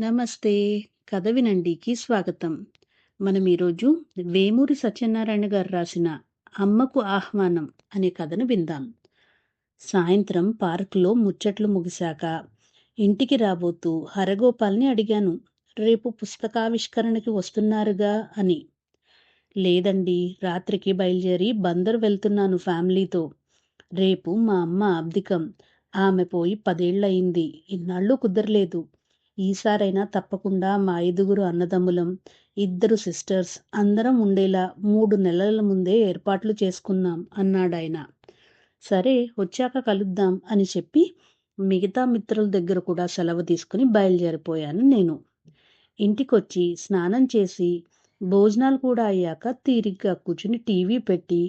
నమస్తే. కథ వినండికి స్వాగతం. మనం ఈరోజు వేమూరి సత్యనారాయణ గారు రాసిన అమ్మకు ఆహ్వానం అనే కథను విందాం. సాయంత్రం పార్కులో ముచ్చట్లు ముగిశాక ఇంటికి రాబోతూ హరగోపాల్ని అడిగాను. రేపు పుస్తకావిష్కరణకి వస్తున్నారుగా అని. లేదండి రాత్రికి బయలుదేరి బందరు వెళ్తున్నాను ఫ్యామిలీతో. రేపు మా అమ్మ అబ్దికం ఆమె పోయి పదేళ్ళయింది. ఇన్నాళ్ళు కుదరలేదు. ఈసారైనా తప్పకుండా మా ఐదుగురు అన్నదమ్ములం ఇద్దరు సిస్టర్స్ అందరం ఉండేలా మూడు నెలల ముందే ఏర్పాట్లు చేసుకున్నాం అన్నాడాయన. సరే వచ్చాక కలుద్దాం అని చెప్పి మిగతా మిత్రుల దగ్గర కూడా సెలవు తీసుకుని బయలుదేరిపోయాను నేను. ఇంటికొచ్చి స్నానం చేసి భోజనాలు కూడా అయ్యాక తీరిగ్గా కూర్చుని టీవీ పెట్టి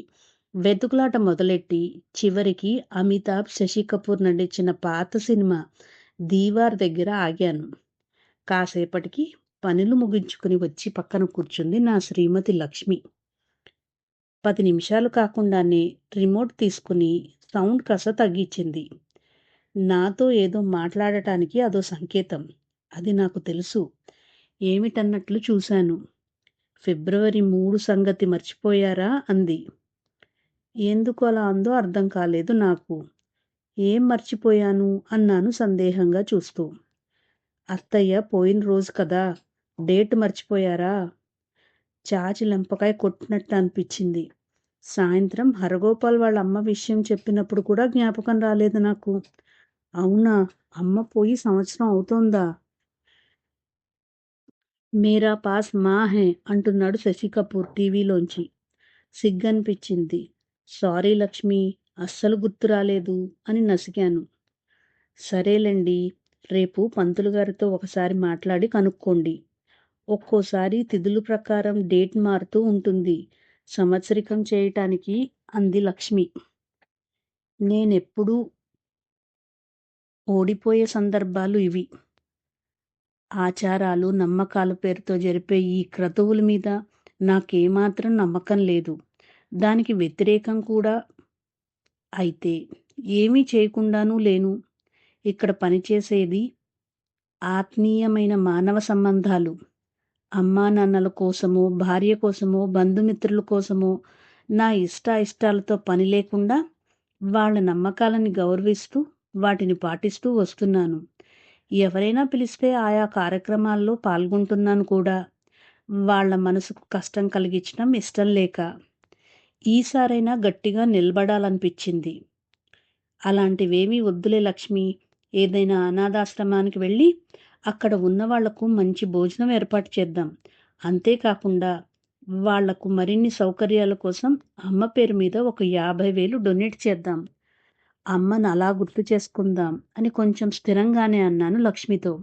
వెతుకులాట మొదలెట్టి చివరికి అమితాబ్ శశి కపూర్ నటించిన పాత సినిమా దీవార్ దగ్గర ఆగాను. కాసేపటికి పనులు ముగించుకుని వచ్చి పక్కన కూర్చుంది నా శ్రీమతి లక్ష్మి. పది నిమిషాలు కాకుండానే రిమోట్ తీసుకుని సౌండ్ కస తగ్గించింది. నాతో ఏదో మాట్లాడటానికి అదో సంకేతం. అది నాకు తెలుసు. ఏమిటన్నట్లు చూశాను. ఫిబ్రవరి మూడు సంగతి మర్చిపోయారా? అంది. ఎందుకు అలా అందో అర్థం కాలేదు నాకు. ఏం మర్చిపోయాను అన్నాను సందేహంగా చూస్తూ. అత్తయ్య పోయిన రోజు కదా డేట్ మర్చిపోయారా? చాచి లెంపకాయ కొట్టినట్టు అనిపించింది. సాయంత్రం హరగోపాల్ వాళ్ళ అమ్మ విషయం చెప్పినప్పుడు కూడా జ్ఞాపకం రాలేదు నాకు. అవునా అమ్మ పోయి సంవత్సరం అవుతోందా? మేరా పాస్ మా హే అంటున్నాడు శశి కపూర్ టీవీలోంచి. సిగ్గనిపించింది. సారీ లక్ష్మి అస్సలు గుర్తు రాలేదు అని నసికాను సరేలేండి రేపు పంతులు గారితో ఒకసారి మాట్లాడి కనుక్కోండి. ఒక్కోసారి తిథులు ప్రకారం డేట్ మారుతూ ఉంటుంది. సంవత్సరికం చేయటానికి అంది లక్ష్మి. నేనెప్పుడూ ఓడిపోయే సందర్భాలు ఇవి. ఆచారాలు నమ్మకాల పేరుతో జరిపే ఈ క్రతువుల మీద నాకేమాత్రం నమ్మకం లేదు. దానికి వ్యతిరేకం కూడా అయితే ఏమీ చేయకుండానూ లేను. ఇక్కడ పనిచేసేది ఆత్మీయమైన మానవ సంబంధాలు. అమ్మా నాన్నల కోసమో భార్య కోసమో బంధుమిత్రుల కోసమో నా ఇష్ట ఇష్టాలతో పని లేకుండా వాళ్ళ నమ్మకాలని గౌరవిస్తూ వాటిని పాటిస్తూ వస్తున్నాను. ఎవరైనా పిలిస్తే ఆయా కార్యక్రమాల్లో పాల్గొంటున్నాను కూడా. వాళ్ళ మనసుకు కష్టం కలిగించడం ఇష్టం లేక. ఈసారైనా గట్టిగా నిలబడాలనిపించింది. అలాంటివేమీ వద్దులే లక్ష్మి. ఏదైనా అనాథాశ్రమానికి వెళ్ళి అక్కడ ఉన్న వాళ్ళకు మంచి భోజనం ఏర్పాటు చేద్దాం. అంతేకాకుండా వాళ్ళకు మరిన్ని సౌకర్యాల కోసం అమ్మ పేరు మీద ఒక యాభై వేలు డొనేట్ చేద్దాం. అమ్మను అలా గుర్తు చేసుకుందాం అని కొంచెం స్థిరంగానే అన్నాను లక్ష్మితో.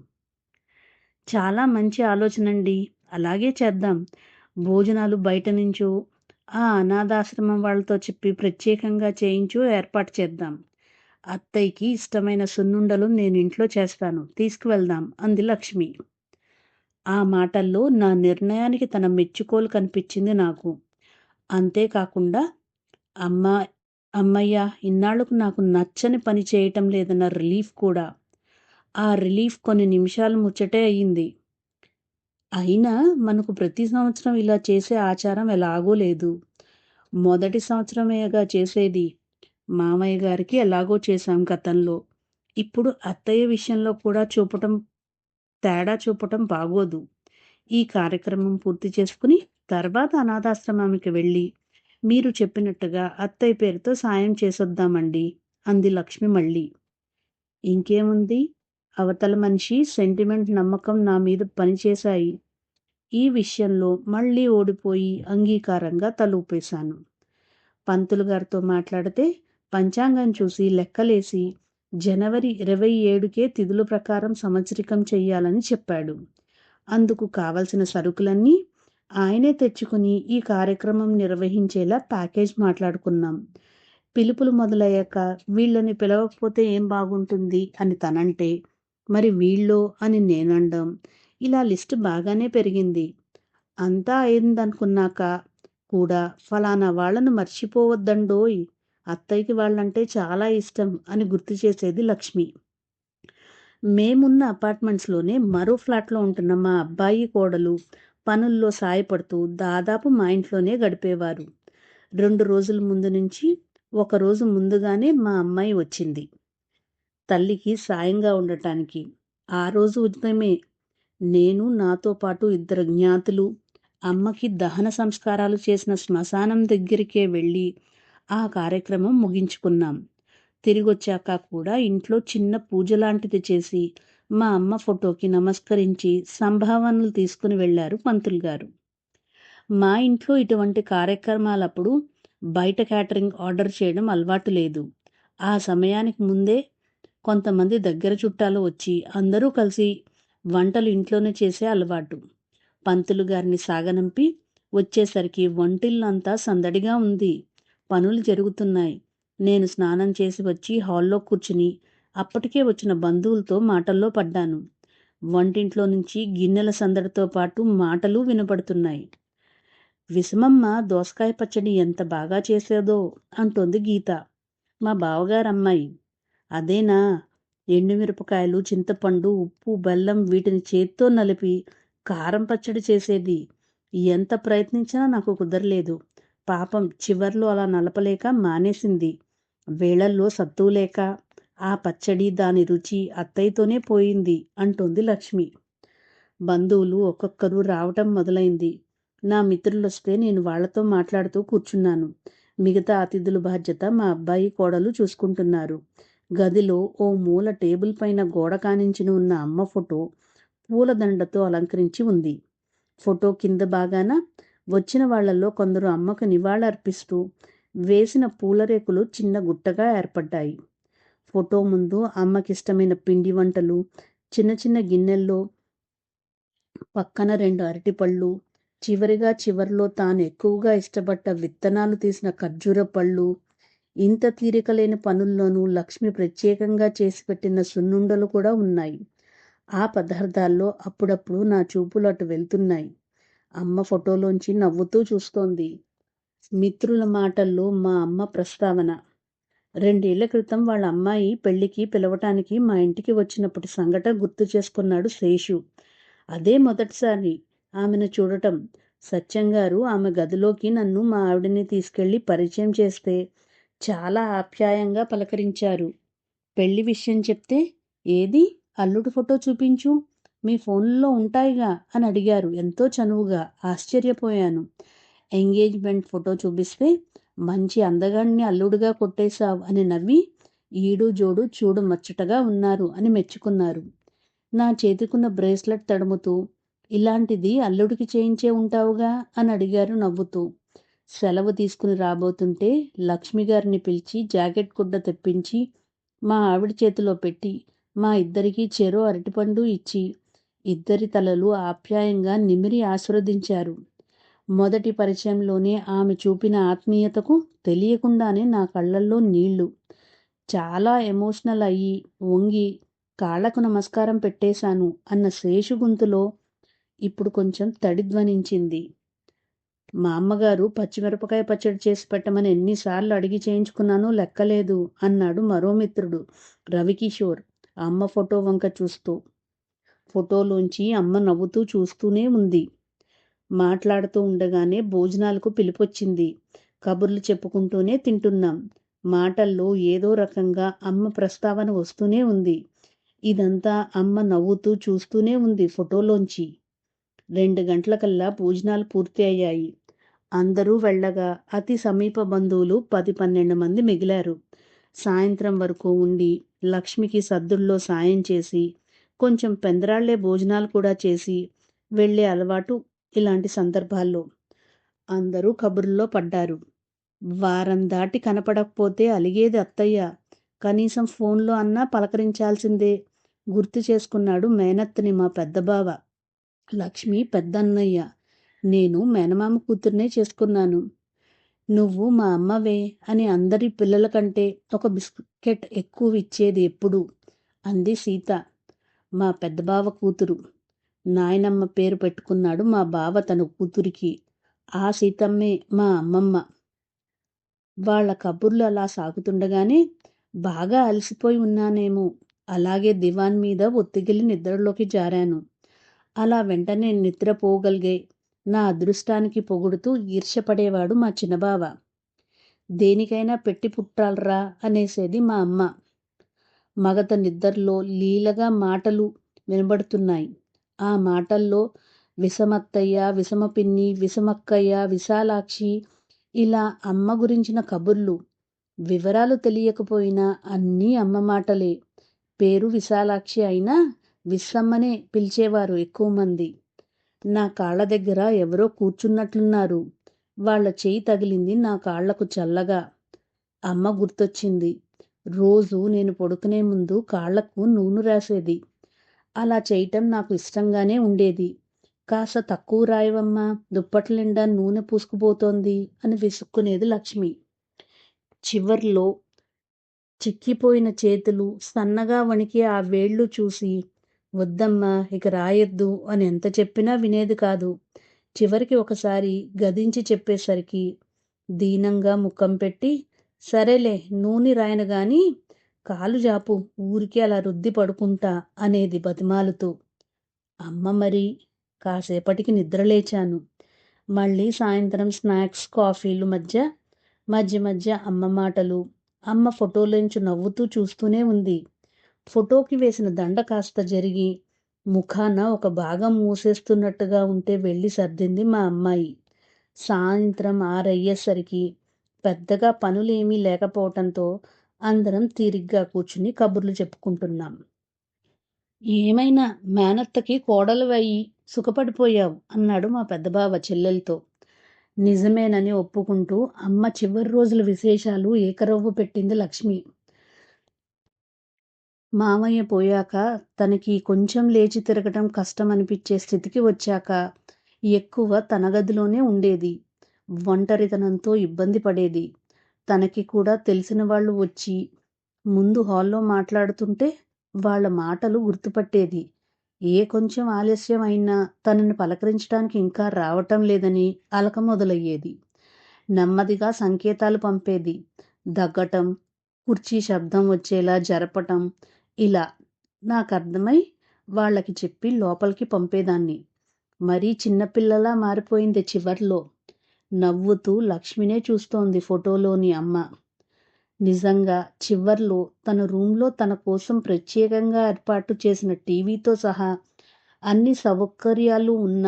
చాలా మంచి ఆలోచన అండి అలాగే చేద్దాం. భోజనాలు బయట నుంచో ఆ అనాథాశ్రమం వాళ్ళతో చెప్పి ప్రత్యేకంగా చేయించు ఏర్పాటు చేద్దాం. అత్తయ్యకి ఇష్టమైన సున్నుండలు నేను ఇంట్లో చేస్తాను తీసుకువెళ్దాం అంది లక్ష్మి. ఆ మాటల్లో నా నిర్ణయానికి తన మెచ్చుకోలు కనిపించింది నాకు. అంతేకాకుండా అమ్మ అమ్మయ్య ఇన్నాళ్ళకు నాకు నచ్చని పని చేయటం లేదన్న రిలీఫ్ కూడా. ఆ రిలీఫ్ కొన్ని నిమిషాలు ముచ్చటే అయ్యింది అయినా మనకు ప్రతి సంవత్సరం ఇలా చేసే ఆచారం ఎలాగో లేదు. మొదటి సంవత్సరమేగా చేసేది మామయ్య గారికి ఎలాగో చేశాం గతంలో. ఇప్పుడు అత్తయ్య విషయంలో కూడా చూపటం తేడా చూపటం బాగోదు. ఈ కార్యక్రమం పూర్తి చేసుకుని తర్వాత అనాథాశ్రమానికి వెళ్ళి మీరు చెప్పినట్టుగా అత్తయ్య పేరుతో సాయం చేసొద్దామండి. అంది లక్ష్మి మళ్ళీ. ఇంకేముంది? అవతల మనిషి సెంటిమెంట్ నమ్మకం నా మీద పనిచేశాయి. ఈ విషయంలో మళ్ళీ ఓడిపోయి అంగీకారంగా తలూపేశాను. పంతులు గారితో మాట్లాడితే పంచాంగం చూసి లెక్కలేసి జనవరి ఇరవై ఏడుకే తిథుల ప్రకారం సంవత్సరికం చెయ్యాలని చెప్పాడు. అందుకు కావలసిన సరుకులన్నీ ఆయనే తెచ్చుకుని ఈ కార్యక్రమం నిర్వహించేలా ప్యాకేజ్ మాట్లాడుకున్నాం. పిలుపులు మొదలయ్యాక వీళ్ళని పిలవకపోతే ఏం బాగుంటుంది అని తనంటే మరి వీళ్ళో అని నేనండం ఇలా లిస్ట్ బాగానే పెరిగింది. అంతా అయిందనుకున్నాక కూడా ఫలానా వాళ్ళను మర్చిపోవద్దండోయ్. అత్తయ్యకి వాళ్ళంటే చాలా ఇష్టం అని గుర్తు చేసేది లక్ష్మి. మేమున్న అపార్ట్మెంట్స్లోనే మరో ఫ్లాట్లో ఉంటున్న మా అబ్బాయి కోడలు పనుల్లో సాయపడుతూ దాదాపు మా ఇంట్లోనే గడిపేవారు. రెండు రోజుల ముందు నుంచి ఒకరోజు ముందుగానే మా అమ్మాయి వచ్చింది. తల్లికి సాయంగా ఉండటానికి. ఆ రోజు ఉదయమే నేను నాతో పాటు ఇద్దరు జ్ఞాతులు అమ్మకి దహన సంస్కారాలు చేసిన శ్మశానం దగ్గరికే వెళ్ళి ఆ కార్యక్రమం ముగించుకున్నాం. తిరిగొచ్చాక కూడా ఇంట్లో చిన్న పూజ లాంటిది చేసి మా అమ్మ ఫోటోకి నమస్కరించి సంభావనలు తీసుకుని వెళ్ళారు పంతులు గారు. మా ఇంట్లో ఇటువంటి కార్యక్రమాలప్పుడు బయట క్యాటరింగ్ ఆర్డర్ చేయడం అలవాటు లేదు. ఆ సమయానికి ముందే కొంతమంది దగ్గర చుట్టాలు వచ్చి అందరూ కలిసి వంటలు ఇంట్లోనే చేసే అలవాటు. పంతులు గారిని సాగనంపి వచ్చేసరికి వంటిల్లంతా సందడిగా ఉంది. పనులు జరుగుతున్నాయి. నేను స్నానం చేసి వచ్చి హాల్లో కూర్చుని అప్పటికే వచ్చిన బంధువులతో మాటల్లో పడ్డాను. వంటింట్లో నుంచి గిన్నెల సందడితో పాటు మాటలు వినపడుతున్నాయి. విషమమ్మ దోసకాయ పచ్చడి ఎంత బాగా చేసేదో అంటోంది గీత. మా బావగారమ్మాయి. అదేనా? ఎండుమిరపకాయలు చింతపండు ఉప్పు బెల్లం వీటిని చేత్తో నలిపి కారం పచ్చడి చేసేది. ఎంత ప్రయత్నించినా నాకు కుదరలేదు. పాపం చివర్లో అలా నలపలేక మానేసింది. వేళల్లో సత్తు లేక ఆ పచ్చడి దాని రుచి అత్తయ్యతోనే పోయింది అంటోంది లక్ష్మి. బంధువులు ఒక్కొక్కరు రావటం మొదలైంది. నా మిత్రులు వస్తే నేను వాళ్ళతో మాట్లాడుతూ కూర్చున్నాను. మిగతా అతిథుల బాధ్యత మా అబ్బాయి కోడలు చూసుకుంటున్నారు. గదిలో ఓ మూల టేబుల్ పైన గోడ కానించిన ఉన్న అమ్మ ఫోటో పూలదండతో అలంకరించి ఉంది. ఫోటో కింద బాగాన వచ్చిన వాళ్ళలో కొందరు అమ్మకు నివాళులర్పిస్తూ వేసిన పూలరేకులు చిన్న గుట్టగా ఏర్పడ్డాయి. ఫోటో ముందు అమ్మకిష్టమైన పిండి వంటలు చిన్న చిన్న గిన్నెల్లో పక్కన రెండు అరటిపళ్ళు చివరిగా చివరిలో తాను ఎక్కువగా ఇష్టపడ్డ విత్తనాలు తీసిన ఖర్జూర పళ్ళు ఇంత తీరిక లేని పనుల్లోనూ లక్ష్మి ప్రత్యేకంగా చేసి పెట్టిన సున్నుండలు కూడా ఉన్నాయి. ఆ పదార్థాల్లో అప్పుడప్పుడు నా చూపులు అటు వెళ్తున్నాయి. అమ్మ ఫోటోలోంచి నవ్వుతూ చూస్తోంది. మిత్రుల మాటల్లో మా అమ్మ ప్రస్తావన. రెండేళ్ళ క్రితం వాళ్ళ అమ్మాయి పెళ్ళికి పిలవటానికి మా ఇంటికి వచ్చినప్పటి సంఘట గుర్తు చేసుకున్నాడు శేషు. అదే మొదటిసారి ఆమెను చూడటం. సత్యం గారు ఆమె గదిలోకి నన్ను మా ఆవిడని తీసుకెళ్ళి పరిచయం చేస్తే చాలా ఆప్యాయంగా పలకరించారు. పెళ్ళి విషయం చెప్తే ఏది? అల్లుడు ఫోటో చూపించు. మీ ఫోన్లో ఉంటాయిగా? అని అడిగారు. ఎంతో చనువుగా ఆశ్చర్యపోయాను. ఎంగేజ్మెంట్ ఫోటో చూపిస్తే మంచి అందగాడిని అల్లుడుగా కొట్టేశావు అని నవ్వి ఈడు జోడు చూడు మచ్చటగా ఉన్నారు అని మెచ్చుకున్నారు. నా చేతికున్న బ్రేస్లెట్ తడుముతూ ఇలాంటిది అల్లుడికి చేయించే ఉంటావుగా? అని అడిగారు నవ్వుతూ. సెలవు తీసుకుని రాబోతుంటే లక్ష్మి గారిని పిలిచి జాకెట్ గుడ్డ తెప్పించి మా ఆవిడ చేతిలో పెట్టి మా ఇద్దరికీ చెరో అరటిపండు ఇచ్చి ఇద్దరి తలలు ఆప్యాయంగా నిమిరి ఆస్వాదించారు మొదటి పరిచయంలోనే ఆమె చూపిన ఆత్మీయతకు తెలియకుండానే నా కళ్ళల్లో నీళ్ళు. చాలా ఎమోషనల్ అయ్యి వంగి కాళ్ళకు నమస్కారం పెట్టేశాను అన్న శేషు గొంతులో ఇప్పుడు కొంచెం తడిధ్వనించింది మా అమ్మగారు పచ్చిమిరపకాయ పచ్చడి చేసి పెట్టమని ఎన్నిసార్లు అడిగి చేయించుకున్నానో లెక్కలేదు అన్నాడు మరో మిత్రుడు రవికిషోర్. అమ్మ ఫోటో వంక చూస్తూ ఫోటోలోంచి అమ్మ నవ్వుతూ చూస్తూనే ఉంది. మాట్లాడుతూ ఉండగానే భోజనాలకు పిలిపొచ్చింది. కబుర్లు చెప్పుకుంటూనే తింటున్నాం. మాటల్లో ఏదో రకంగా అమ్మ ప్రస్తావన వస్తూనే ఉంది. ఇదంతా అమ్మ నవ్వుతూ చూస్తూనే ఉంది ఫోటోలోంచి. రెండు గంటలకల్లా భోజనాలు పూర్తి అయ్యాయి అందరూ వెళ్ళగా అతి సమీప బంధువులు పది పన్నెండు మంది మిగిలారు. సాయంత్రం వరకు ఉండి లక్ష్మికి సద్దుల్లో సాయం చేసి కొంచెం పెందరాళ్ళే భోజనాలు కూడా చేసి వెళ్ళే అలవాటు ఇలాంటి సందర్భాల్లో అందరూ కబుర్లో పడ్డారు. వారం దాటి కనపడకపోతే అలిగేది అత్తయ్య. కనీసం ఫోన్లో అన్నా పలకరించాల్సిందే. గుర్తు చేసుకున్నాడు మేనత్తని మా పెద్దబావ. లక్ష్మి పెద్దన్నయ్య. నేను మేనమామ కూతుర్నే చేసుకున్నాను. నువ్వు మా అమ్మవే అని అందరి పిల్లల కంటే ఒక బిస్కెట్ ఎక్కువ ఇచ్చేది ఎప్పుడు? అంది సీత. మా పెద్దబావ కూతురు. నాయనమ్మ పేరు పెట్టుకున్నాడు మా బావ తన కూతురికి. ఆ సీతమ్మే మా అమ్మమ్మ. వాళ్ళ కబుర్లు అలా సాగుతుండగానే బాగా అలసిపోయి ఉన్నానేమో. అలాగే దివాన్ మీద ఒత్తిగిలి నిద్రలోకి జారాను. అలా వెంటనే నిద్రపోగలిగాయి నా అదృష్టానికి పొగుడుతూ ఈర్ష్యపడేవాడు మా చిన్నబావ. దేనికైనా పెట్టి పుట్టాలరా అనేసేది మా అమ్మ. మగత నిద్రలో లీలగా మాటలు వినబడుతున్నాయి. ఆ మాటల్లో విషమత్తయ్య విషమపిన్ని విషమక్కయ్య విశాలాక్షి ఇలా అమ్మ గురించిన కబుర్లు. వివరాలు తెలియకపోయినా అన్నీ అమ్మ మాటలే. పేరు విశాలాక్షి అయినా విశ్వమ్మనే పిలిచేవారు ఎక్కువ మంది. నా కాళ్ళ దగ్గర ఎవరో కూర్చున్నట్లున్నారు. వాళ్ళ చేయి తగిలింది నా కాళ్ళకు చల్లగా. అమ్మ గుర్తొచ్చింది. రోజు నేను పడుకునే ముందు కాళ్ళకు నూనె రాసేది. అలా చేయటం నాకు ఇష్టంగానే ఉండేది. కాస్త తక్కువ రాయవమ్మా దుప్పట్ల నిండా నూనె పూసుకుపోతోంది అని విసుక్కునేది లక్ష్మి. చివర్లో చిక్కిపోయిన చేతులు సన్నగా వణికి ఆ వేళ్ళు చూసి వద్దమ్మా ఇక రాయొద్దు అని ఎంత చెప్పినా వినేది కాదు. చివరికి ఒకసారి గదించి చెప్పేసరికి దీనంగా ముఖం పెట్టి సరేలే నూనె రాయను గాని కాలు జాపు ఊరికి అలా రుద్ది పడుకుంటా అనేది బతిమాలుతూ. అమ్మ మరి కాసేపటికి నిద్రలేచాను మళ్ళీ సాయంత్రం స్నాక్స్ కాఫీలు మధ్య మధ్య మధ్య అమ్మ మాటలు అమ్మ ఫోటోలోంచి నవ్వుతూ చూస్తూనే ఉంది. ఫోటోకి వేసిన దండ కాస్త జరిగి ముఖాన ఒక భాగం మూసేస్తున్నట్టుగా ఉంటే వెళ్ళి సర్దింది మా అమ్మాయి. సాయంత్రం ఆరయ్యేసరికి పెద్దగా పనులేమీ లేకపోవటంతో అందరం తీరిగ్గా కూర్చుని కబుర్లు చెప్పుకుంటున్నాం. ఏమైనా మేనత్తకి కోడలు అయ్యి సుఖపడిపోయావు అన్నాడు మా పెద్దబావ చెల్లెలతో. నిజమేనని ఒప్పుకుంటూ అమ్మ చివరి రోజుల విశేషాలు ఏకరవ్వు పెట్టింది లక్ష్మి. మామయ్య పోయాక తనకి కొంచెం లేచి తిరగటం కష్టం అనిపించే స్థితికి వచ్చాక ఎక్కువ తన గదిలోనే ఉండేది. ఒంటరితనంతో ఇబ్బంది పడేది. తనకి కూడా తెలిసిన వాళ్ళు వచ్చి ముందు హాల్లో మాట్లాడుతుంటే వాళ్ళ మాటలు గుర్తుపట్టేది. ఏ కొంచెం ఆలస్యం అయినా తనని పలకరించడానికి ఇంకా రావటం లేదని అలక మొదలయ్యేది. నెమ్మదిగా సంకేతాలు పంపేది. దగ్గటం కుర్చీ శబ్దం వచ్చేలా జరపటం ఇలా నాకు అర్థమై వాళ్ళకి చెప్పి లోపలికి పంపేదాన్ని. మరీ చిన్నపిల్లలా మారిపోయింది చివర్లో. నవ్వుతూ లక్ష్మినే చూస్తోంది ఫోటోలోని అమ్మ. నిజంగా చివర్లో తన రూమ్లో తన కోసం ప్రత్యేకంగా ఏర్పాటు చేసిన టీవీతో సహా అన్ని సౌకర్యాలు ఉన్న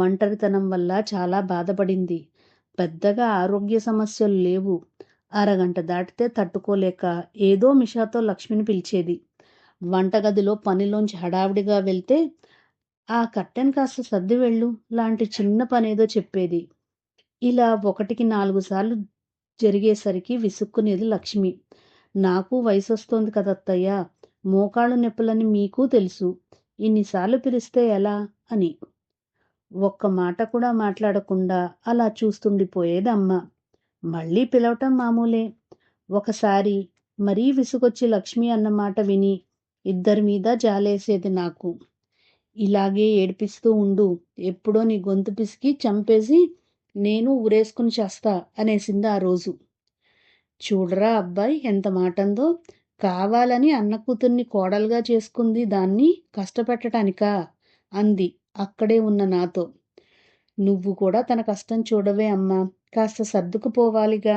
ఒంటరితనం వల్ల చాలా బాధపడింది. పెద్దగా ఆరోగ్య సమస్యలు లేవు. అరగంట దాటితే తట్టుకోలేక ఏదో మిషాతో లక్ష్మిని పిలిచేది. వంటగదిలో పనిలోంచి హడావిడిగా వెళ్తే ఆ కట్టెన్ కాస్త సర్ది వెళ్ళు లాంటి చిన్న పనేదో చెప్పేది. ఇలా ఒకటికి నాలుగు సార్లు జరిగేసరికి విసుక్కునేది లక్ష్మి. నాకు వయసు వస్తోంది కదత్తయ్య మోకాళ్ళు నొప్పులని మీకు తెలుసు ఇన్నిసార్లు పిలిస్తే ఎలా? అని. ఒక్క మాట కూడా మాట్లాడకుండా అలా చూస్తుండిపోయేది అమ్మ. మళ్ళీ పిలవటం మామూలే. ఒకసారి మరీ విసుగొచ్చి లక్ష్మి అన్న మాట విని ఇద్దరి మీద జాలేసేది నాకు. ఇలాగే ఏడిపిస్తూ ఉండు ఎప్పుడో నీ గొంతు పిసికి చంపేసి నేను ఊరేసుకుని చేస్తా అనేసింది ఆ రోజు. చూడరా అబ్బాయి ఎంత మాటందో కావాలని అన్న కూతుర్ని కోడలుగా చేసుకుంది దాన్ని కష్టపెట్టడానికా అంది అక్కడే ఉన్న నాతో. నువ్వు కూడా తన కష్టం చూడవే అమ్మా కాస్త సర్దుకుపోవాలిగా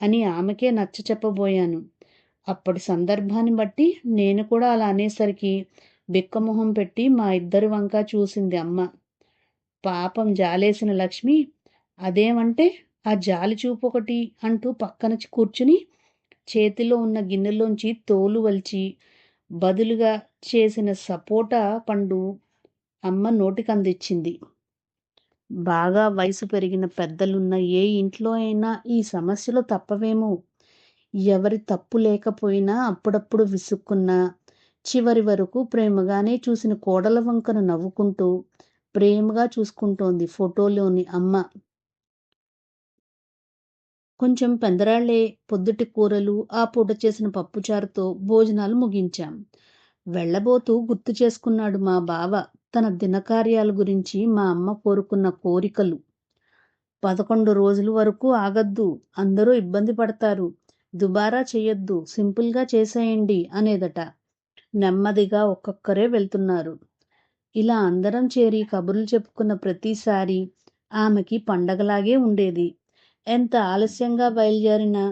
అని ఆమెకే నచ్చ చెప్పబోయాను. అప్పటి సందర్భాన్ని బట్టి నేను కూడా అలా అనేసరికి బిక్కమొహం పెట్టి మా ఇద్దరి వంక చూసింది అమ్మ. పాపం జాలేసిన లక్ష్మి అదేమంటే ఆ జాలి చూపు ఒకటి అంటూ పక్కన కూర్చుని చేతిలో ఉన్న గిన్నెలోంచి తోలు వలిచి బదులుగా చేసిన సపోటా పండు అమ్మ నోటికందిచ్చింది. బాగా వయసు పెరిగిన పెద్దలున్న ఏ ఇంట్లో అయినా ఈ సమస్యలు తప్పవేమో. ఎవరి తప్పు లేకపోయినా అప్పుడప్పుడు విసుక్కున్నా చివరి వరకు ప్రేమగానే చూసిన కోడల వంకను నవ్వుకుంటూ ప్రేమగా చూసుకుంటోంది ఫోటోలోని అమ్మ. కొంచెం పెందరాళ్ళే పొద్దుటి కూరలు ఆ పూట చేసిన పప్పుచారుతో భోజనాలు ముగించాం. వెళ్ళబోతూ గుర్తు చేసుకున్నాడు మా బావ. తన దినకార్యాల గురించి మా అమ్మ కోరుకున్న కోరికలు. పదకొండు రోజుల వరకు ఆగద్దు. అందరూ ఇబ్బంది పడతారు. దుబారా చెయ్యొద్దు. సింపుల్గా చేసేయండి అనేదట. నెమ్మదిగా ఒక్కొక్కరే వెళ్తున్నారు. ఇలా అందరం చేరి కబుర్లు చెప్పుకున్న ప్రతిసారి ఆమెకి పండగలాగే ఉండేది. ఎంత ఆలస్యంగా బయలుదేరినా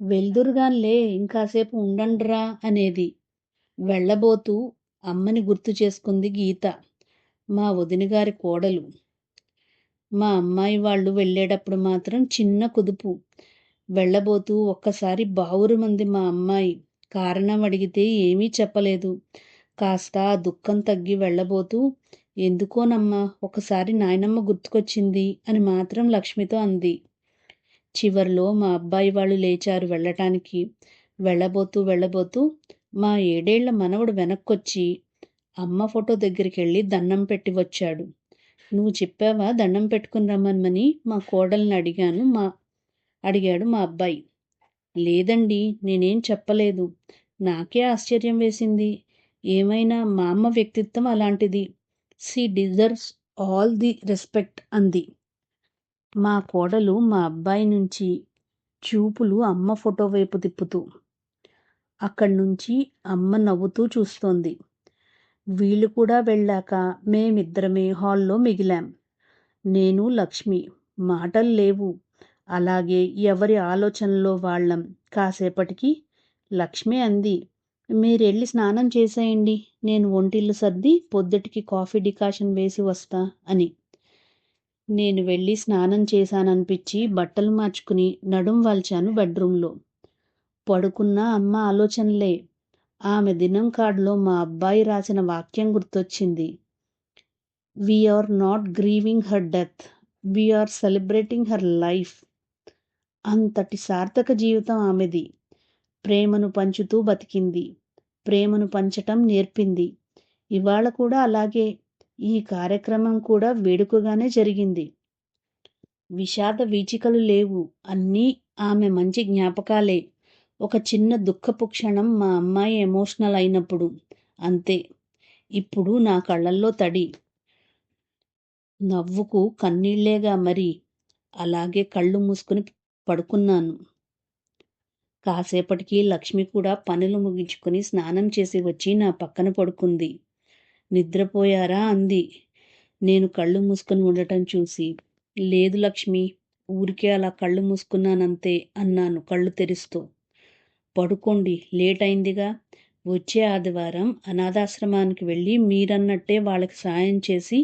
వెళ్దురుగాన్లే ఇంకాసేపు ఉండండిరా అనేది. వెళ్ళబోతూ అమ్మని గుర్తు చేసుకుంది గీత. మా వదినగారి కోడలు. మా అమ్మాయి వాళ్ళు వెళ్ళేటప్పుడు మాత్రం చిన్న కుదుపు. వెళ్ళబోతూ ఒక్కసారి బావురుమంది మా అమ్మాయి. కారణం అడిగితే ఏమీ చెప్పలేదు. కాస్త ఆ దుఃఖం తగ్గి వెళ్ళబోతూ ఎందుకోనమ్మా ఒకసారి నాయనమ్మ గుర్తుకొచ్చింది అని మాత్రం లక్ష్మితో అంది. చివర్లో మా అబ్బాయి వాళ్ళు లేచారు వెళ్ళటానికి. వెళ్ళబోతూ వెళ్ళబోతూ మా ఏడేళ్ళ మనవడు వెనక్కొచ్చి అమ్మ ఫోటో దగ్గరికి వెళ్ళి దండం పెట్టి వచ్చాడు. నువ్వు చెప్పావా దండం పెట్టుకుని రమ్మని మా కోడల్ని అడిగాను మా అడిగాడు మా అబ్బాయి. లేదండి నేనేం చెప్పలేదు. నాకే ఆశ్చర్యం వేసింది. ఏమైనా మా అమ్మ వ్యక్తిత్వం అలాంటిది. She deserves all the respect అంది. మా కోడలు మా అబ్బాయి నుంచి చూపులు అమ్మ ఫోటో వైపు తిప్పుతూ అక్కడి నుంచి అమ్మ నవ్వుతూ చూస్తోంది. వీళ్ళు కూడా వెళ్ళాక మేమిద్దరమే హాల్లో మిగిలాం. నేను లక్ష్మి మాటలు లేవు. అలాగే ఎవరి ఆలోచనలో వాళ్ళం. కాసేపటికి లక్ష్మి అంది మీరెళ్ళి స్నానం చేసేయండి. నేను ఒంటిల్లు సర్ది పొద్దుటికి కాఫీ డికాషన్ వేసి వస్తా అని. నేను వెళ్ళి స్నానం చేశాననిపించి బట్టలు మార్చుకుని నడుం వాల్చాను బెడ్రూమ్లో. పడుకున్న అమ్మ ఆలోచనలే. ఆమె దినం కార్డులో మా అబ్బాయి రాసిన వాక్యం గుర్తొచ్చింది. We're not grieving her death we're celebrating her life అంతటి సార్థక జీవితం ఆమెది. ప్రేమను పంచుతూ బతికింది. ప్రేమను పంచటం నేర్పింది. ఇవాళ కూడా అలాగే. ఈ కార్యక్రమం కూడా వేడుకగానే జరిగింది. విషాద వీచికలు లేవు. అన్నీ ఆమె మంచి జ్ఞాపకాలే. ఒక చిన్న దుఃఖపు క్షణం మా అమ్మాయి ఎమోషనల్ అయినప్పుడు. అంతే. ఇప్పుడు నా కళ్ళల్లో తడి. నవ్వుకు కన్నీళ్ళేగా మరి. అలాగే కళ్ళు మూసుకుని పడుకున్నాను. కాసేపటికి లక్ష్మి కూడా పనులు ముగించుకుని స్నానం చేసి వచ్చి నా పక్కన పడుకుంది. నిద్రపోయారా? అంది. నేను కళ్ళు మూసుకొని ఉండటం చూసి. లేదు లక్ష్మి ఊరికే అలా కళ్ళు మూసుకున్నానంతే అన్నాను కళ్ళు తెరుస్తూ. పడుకోండి లేట్ అయిందిగా వచ్చే ఆదివారం అనాథాశ్రమానికి వెళ్ళి మీరన్నట్టే వాళ్ళకి సాయం చేసి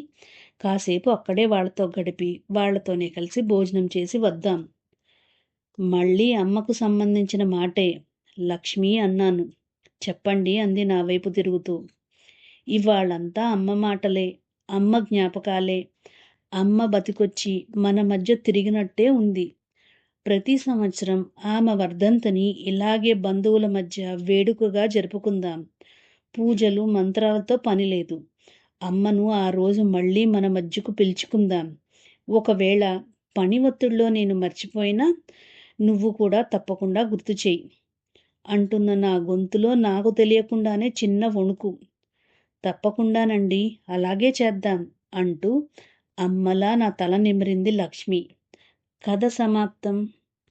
కాసేపు అక్కడే వాళ్ళతో గడిపి వాళ్ళతోనే కలిసి భోజనం చేసి వద్దాం. మళ్ళీ అమ్మకు సంబంధించిన మాటే లక్ష్మి అన్నాను. చెప్పండి అంది నా వైపు తిరుగుతూ. ఇవాళంతా అమ్మ మాటలే అమ్మ జ్ఞాపకాలే. అమ్మ బతికొచ్చి మన మధ్య తిరిగినట్టే ఉంది. ప్రతి సంవత్సరం ఆమె వర్ధంతిని ఇలాగే బంధువుల మధ్య వేడుకగా జరుపుకుందాం. పూజలు మంత్రాలతో పని లేదు. అమ్మను ఆ రోజు మళ్ళీ మన మధ్యకు పిలుచుకుందాం. ఒకవేళ పని ఒత్తిడిలో నేను మర్చిపోయినా నువ్వు కూడా తప్పకుండా గుర్తు చేయి. అంటున్న నా గొంతులో నాకు తెలియకుండానే చిన్న వణుకు. తప్పకుండానండి అలాగే చేద్దాం అంటూ అమ్మలా నా తల నిమిరింది లక్ష్మి. కథ సమాప్తం.